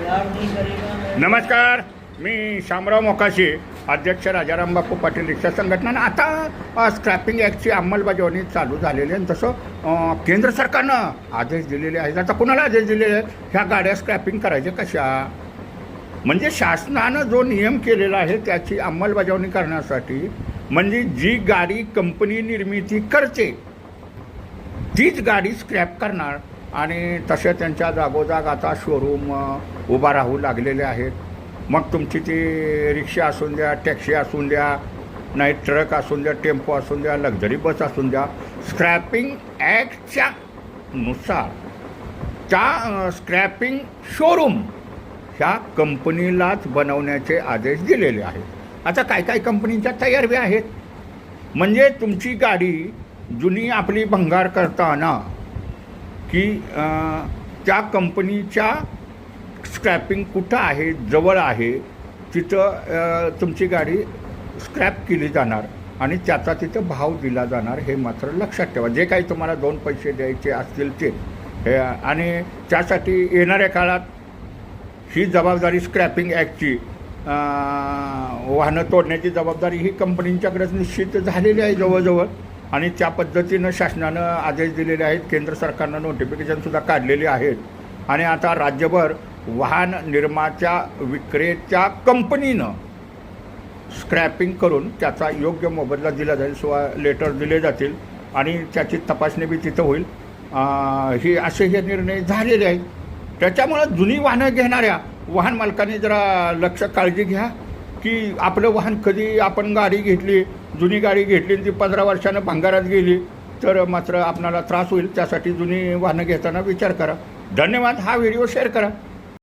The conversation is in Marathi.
नमस्कार मी शामराव मोकाशी अध्यक्ष राजाराम बापू पाटील रिक्षा संघटना. आता स्क्रॅपिंग ॲक्टची अंमलबजावणी चालू झालेली आहे. आणि तसं केंद्र सरकारनं आदेश दिलेले आहेत. आता कुणाला आदेश दिलेले आहेत? ह्या गाड्या स्क्रॅपिंग करायच्या कशा? म्हणजे शासनानं जो नियम केलेला आहे त्याची अंमलबजावणी करण्यासाठी म्हणजे जी गाडी कंपनी निर्मिती करते तीच गाडी स्क्रॅप करणार. आणि तसे त्यांच्या जागोजाग आता शोरूम उभा राहू लागलेले आहेत. मग तुमची ती रिक्षा असून द्या टॅक्सी असून द्या नाही ट्रक असून द्या टेम्पो असून द्या लक्झरी बस असून द्या स्क्रॅपिंग ॲक्टच्या नुसार त्या स्क्रॅपिंग शोरूम ह्या कंपनीलाच बनवण्याचे आदेश दिलेले आहेत. आता काय काय कंपनीच्या तयार बी आहेत? म्हणजे तुमची गाडी जुनी आपली भंगार करताना की त्या कंपनीच्या स्क्रॅपिंग कुठं आहे जवळ आहे तिथं तुमची गाडी स्क्रॅप केली जाणार आणि त्याचा तिथं भाव दिला जाणार हे मात्र लक्षात ठेवा. जे काही तुम्हाला दोन पैसे द्यायचे असतील ते. हे आणि त्यासाठी येणाऱ्या काळात ही जबाबदारी स्क्रॅपिंग ॲक्टची वाहनं तोडण्याची जबाबदारी ही कंपनींच्याकडेच निश्चित झालेली आहे जवळजवळ. आणि त्या पद्धतीनं शासनानं आदेश दिलेले आहेत. केंद्र सरकारनं नोटिफिकेशनसुद्धा काढलेली आहेत. आणि आता राज्यभर वाहन निर्मात्या विक्रेत्या कंपनीनं स्क्रॅपिंग करून त्याचा योग्य मोबदला दिला जाईल किंवा लेटर दिले जातील आणि त्याची तपासणी बी तिथं होईल. हे असे हे निर्णय झालेले आहेत. त्याच्यामुळं जुनी वाहनं घेणाऱ्या वाहन मालकांनी जरा लक्ष काळजी घ्या. की आपलं वाहन कधी आपण गाडी घेतली जुनी गाडी घेतली आणि ती पंधरा वर्षानं भंगारात गेली तर मात्र आपणाला त्रास होईल. त्यासाठी जुनी वाहनं घेताना विचार करा. धन्यवाद. हा व्हिडिओ शेअर करा.